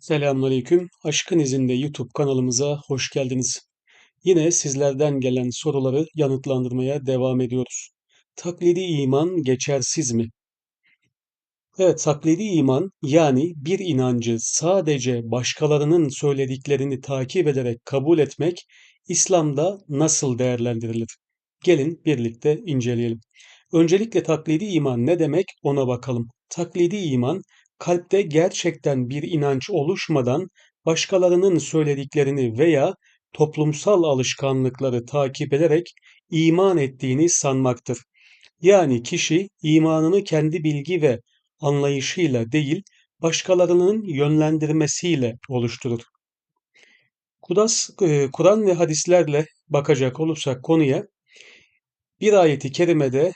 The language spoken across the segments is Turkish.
Selamünaleyküm. Aşkın izinde YouTube kanalımıza hoş geldiniz. Yine sizlerden gelen soruları yanıtlandırmaya devam ediyoruz. Taklidi iman geçersiz mi? Evet, taklidi iman yani bir inancı sadece başkalarının söylediklerini takip ederek kabul etmek İslam'da nasıl değerlendirilir? Gelin birlikte inceleyelim. Öncelikle taklidi iman ne demek ona bakalım. Taklidi iman kalpte gerçekten bir inanç oluşmadan başkalarının söylediklerini veya toplumsal alışkanlıkları takip ederek iman ettiğini sanmaktır. Yani kişi imanını kendi bilgi ve anlayışıyla değil, başkalarının yönlendirmesiyle oluşturur. Kudas, e, Kur'an ve hadislerle bakacak olursak konuya, bir ayeti kerimede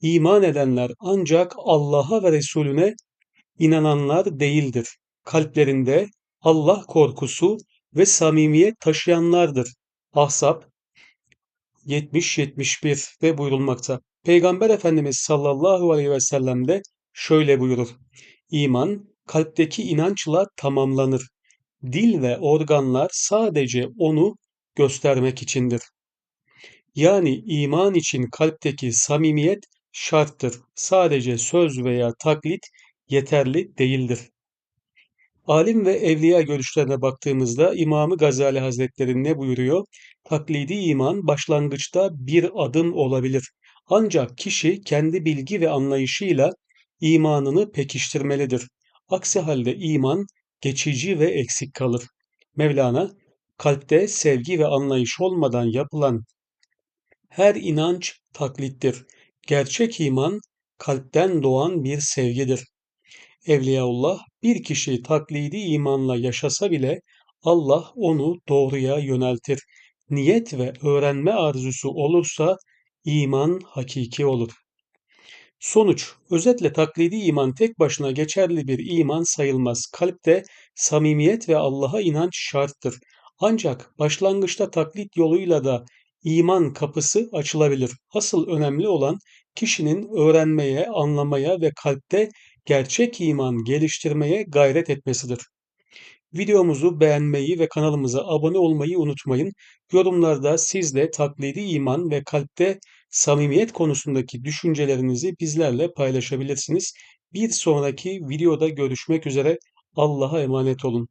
iman edenler ancak Allah'a ve Resulüne inananlar değildir. Kalplerinde Allah korkusu ve samimiyet taşıyanlardır. Ahzab 70-71 ve buyurulmakta. Peygamber Efendimiz sallallahu aleyhi ve sellem de şöyle buyurur. İman kalpteki inançla tamamlanır. Dil ve organlar sadece onu göstermek içindir. Yani iman için kalpteki samimiyet şarttır. Sadece söz veya taklit yeterli değildir. Alim ve evliya görüşlerine baktığımızda İmamı Gazali Hazretleri ne buyuruyor? Taklidi iman başlangıçta bir adım olabilir. Ancak kişi kendi bilgi ve anlayışıyla imanını pekiştirmelidir. Aksi halde iman geçici ve eksik kalır. Mevlana, kalpte sevgi ve anlayış olmadan yapılan her inanç taklittir. Gerçek iman kalpten doğan bir sevgidir. Evliyaullah bir kişi taklidi imanla yaşasa bile Allah onu doğruya yöneltir. Niyet ve öğrenme arzusu olursa iman hakiki olur. Sonuç, özetle taklidi iman tek başına geçerli bir iman sayılmaz. Kalpte samimiyet ve Allah'a inanç şarttır. Ancak başlangıçta taklit yoluyla da iman kapısı açılabilir. Asıl önemli olan kişinin öğrenmeye, anlamaya ve kalpte gerçek iman geliştirmeye gayret etmesidir. Videomuzu beğenmeyi ve kanalımıza abone olmayı unutmayın. Yorumlarda siz de taklidi iman ve kalpte samimiyet konusundaki düşüncelerinizi bizlerle paylaşabilirsiniz. Bir sonraki videoda görüşmek üzere. Allah'a emanet olun.